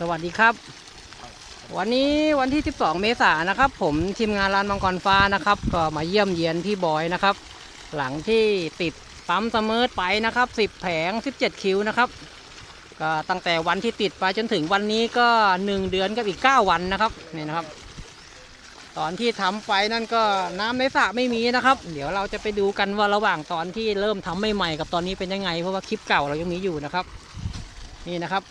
สวัสดีครับ วันนี้วันที่ 12 เมษายนนะครับ ผมทีมงานร้านมังกรฟ้านะครับ ก็มาเยี่ยมเยียนพี่บอยนะครับ หลังที่ติดปั๊มเสมอไปนะครับ 10 แผง 17 คิวนะครับ ก็ตั้งแต่วันที่ติดไปจนถึงวันนี้ก็ 1 เดือนกับอีก 9 วันนะครับนี่นะครับ ตอนที่ทำไปนั่นก็น้ำในสระไม่มีนะครับ เดี๋ยวเราจะไปดูกันว่าระหว่างตอนที่เริ่มทำใหม่ๆกับตอนนี้เป็นยังไง เพราะว่าคลิปเก่าเรายังมีอยู่นะครับ นี่นะครับ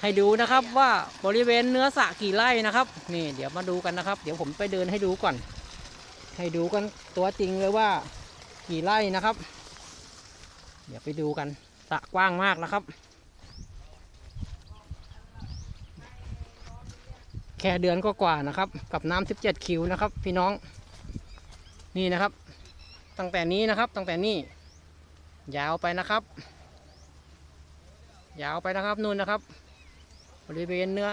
ให้ดูนะครับว่าบริเวณเนื้อสะกี่ไร่นะครับ นี่เดี๋ยวมาดูกันนะครับ เดี๋ยวผมไปเดินให้ดูก่อน ให้ดูกันตัวจริงเลยว่ากี่ไร่นะครับ เดี๋ยวไปดูกันสะกว้างมากนะครับ แค่เดือนก็กว่านะครับ กับน้ำ17 คิวนะครับ พี่น้องนี่นะครับ ตั้งแต่นี้นะครับตั้งแต่นี้ยาวไปนะครับ ยาวไปนะครับนู่นนะครับ บริเวณเนื้อ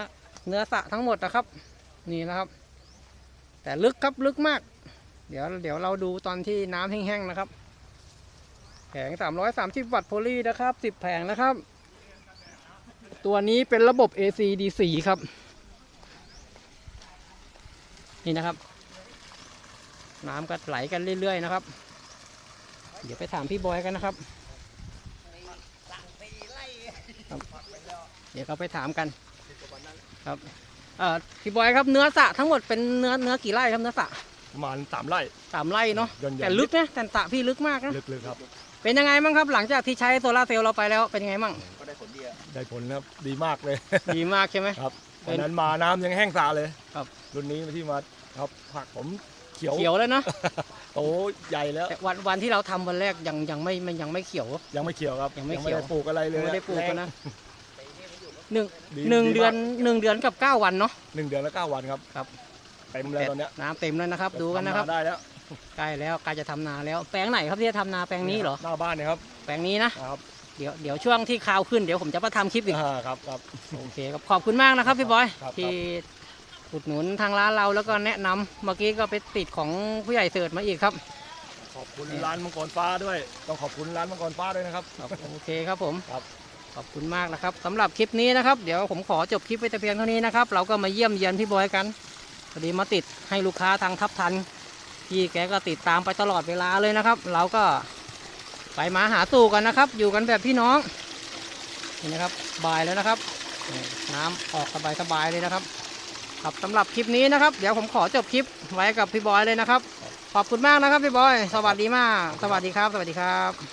เนื้อสะทั้งหมดนะครับ นี่นะครับ แต่ลึกครับลึกมาก เดี๋ยวเดี๋ยวเราดูตอนที่น้ำแห้งๆนะครับ แผง 330 วัตต์โพลีนะครับ 10 แผงนะครับ ตัวนี้เป็นระบบ AC DC ครับ นี่นะครับ น้ำก็ไหลกันเรื่อยๆนะครับ เดี๋ยวไปถามพี่บอยกันนะครับ เดี๋ยวเราไปถามกันครับเอ่อพี่บอยครับเนื้อสระทั้งหมดเป็นเนื้อเนื้อกี่ไร่ครับเนื้อสระประมาณสามไร่ สามไร่เนาะย่นๆ แต่ลึกนะแต่สระพี่ลึกมากนะลึกๆครับ เป็นยังไงบ้างครับ หลังจากที่ใช้โซลาร์เซลล์เราไปแล้วเป็นยังไงบ้าง ได้ผลครับดีมากเลย ดีมากใช่ไหม ครับเป็วันนนั้นมาน้ำยังแห้งสาเลยครับ รุ่นนี้ที่มาครับผักผมเขียวเขียวแล้วเนาะโตใหญ่แล้ว แต่วันวันที่เราทำวันแรกยังยังไม่มันยังไม่เขียว ยังไม่เขียวครับยังไม่เขียว ด้ปลูกอะไรเลยยังไม่ได้ปลูกกันแรงนะ หนึ่งดีหนึ่งดีเดือนมาก หนึ่งเดือนกับเก้าวันเนาะ หนึ่งเดือนและเก้าวันครับครับ เต็มเลยตอนเนี้ยน้ำเต็มแล้วนะครับ ดูกันนะครับ ทำาได้แล้วใกล้แล้วใกล้จะทำนาแล้ว แปลงไหนครับที่จะทำนาแปลงนี้เหรอ หน้าบ้านเนี่ยครับแปลงนี้นะ ครับเดี๋ยวเดี๋ยวช่วงที่ข่าวขึ้นเดี๋ยวผมจะมาทำคลิปอีก อ่าครับครับ โอเคครับขอบคุณมากนะครับพี่บอย ครับที่อุดหนุนทางร้านเราแล้วก็แนะนำเมื่อกี้ก็ไปติดของผู้ใหญ่เสิร์ชมาอีกครับ ขอบคุณร้านมังกรฟ้าด้วย ต้องขอบคุณร้านมังกรฟ้าด้วยนะครับ โอเคครับผม ครับ ขอบคุณมากนะครับสำหรับคลิปนี้นะครับ เดี๋ยวผมขอจบคลิปไว้แต่เพียงเท่านี้นะครับ เราก็มาเยี่ยมเยียนพี่บอยกันพอดีมาติดให้ลูกค้าทางทับทันพี่แกก็ติดตามไปตลอดเวลาเลยนะครับ เราก็ไปมาหาสู่กันนะครับ อยู่กันแบบพี่น้องนี่นะครับบายแล้วนะครับนี่น้ำออกสบายๆเลยนะครับ ครับสำหรับคลิปนี้นะครับ เดี๋ยวผมขอจบคลิปไว้กับพี่บอยเลยนะครับ ขอบคุณมากนะครับพี่บอย สวัสดีมาก สวัสดีครับ สวัสดีครับ